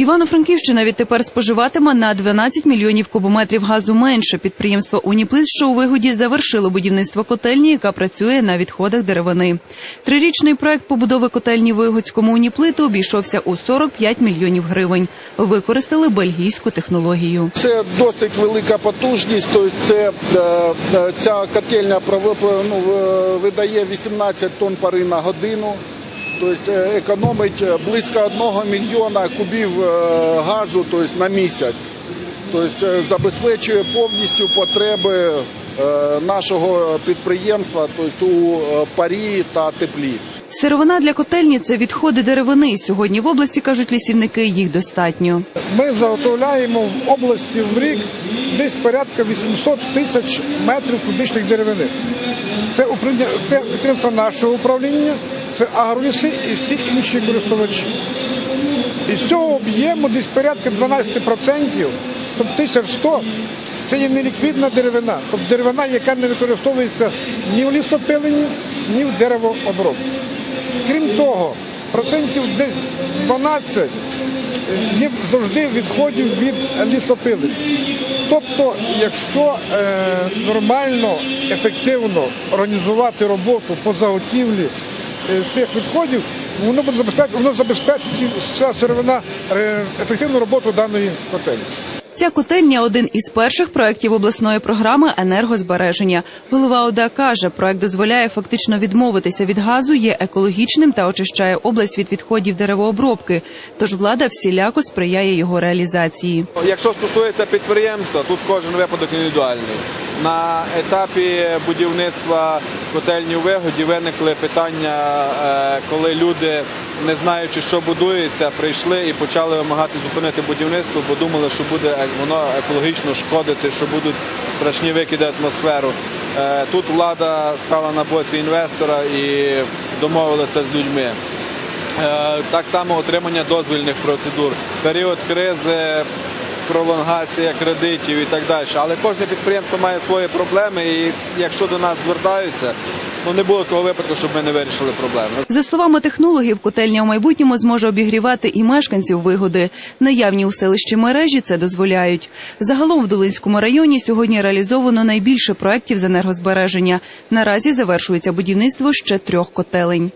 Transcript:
Івано-Франківщина відтепер споживатиме на 12 мільйонів кубометрів газу менше. Підприємство Уніплит, що у вигоді завершило будівництво котельні, яка працює на відходах деревини. Трирічний проект побудови котельні Вигодському Уніплиту обійшовся у 45 мільйонів гривень. Використали бельгійську технологію. Це досить велика потужність. Тобто це е, е, ця котельня ну, видає 18 тонн пари на годину. Тобто е, економить е, близько 1 мільйона кубів е, газу тобто, на місяць. Тобто забезпечує повністю потреби нашого підприємства тобто, у парі та теплі. Сировина для котельні це відходи деревини. Сьогодні в області кажуть лісівники, їх достатньо. Ми заготовляємо в області в рік десь порядка 800 тисяч метрів кубічних деревини. Це це підтримка нашого управління, це агроліси і всі інші користувачі. І з цього об'єму десь порядка 12%, тобто 1100, це є неліквідна деревина, тобто деревина, яка не використовується ні в лісопиленні, ні в деревообробці. Крім того, процентів десь 12 є завжди відходів від лісопилень. Тобто, якщо е, нормально, ефективно організувати роботу по заготівлі е, цих відходів, воно буде забезпечити, воно забезпечить ця сировина е, ефективну роботу даної котельні. Ця котельня один із перших проєктів обласної програми енергозбереження. Голова ОДА каже, проект дозволяє фактично відмовитися від газу, є екологічним та очищає область від відходів деревообробки. Тож влада всіляко сприяє його реалізації. Якщо стосується підприємства, тут кожен випадок індивідуальний. На етапі будівництва котельні у вигоді виникли питання, е, коли люди, не знаючи, що будується, прийшли і почали вимагати зупинити будівництво, бо думали, що буде воно екологічно шкодити, що будуть страшні викиди атмосферу. Е, Тут влада стала на боці інвестора і домовилася з людьми. Е, Так само отримання дозвільних процедур, період кризи, пролонгація кредитів і так далі. Але кожне підприємство має свої проблеми, і якщо до нас звертаються, ну не було того випадку, щоб ми не вирішили проблеми. За словами технологів, котельня у майбутньому зможе обігрівати і мешканців вигоди. Наявні у селищі мережі це дозволяють. Загалом в Долинському районі сьогодні реалізовано найбільше проєктів з енергозбереження. Наразі завершується будівництво ще трьох котелень.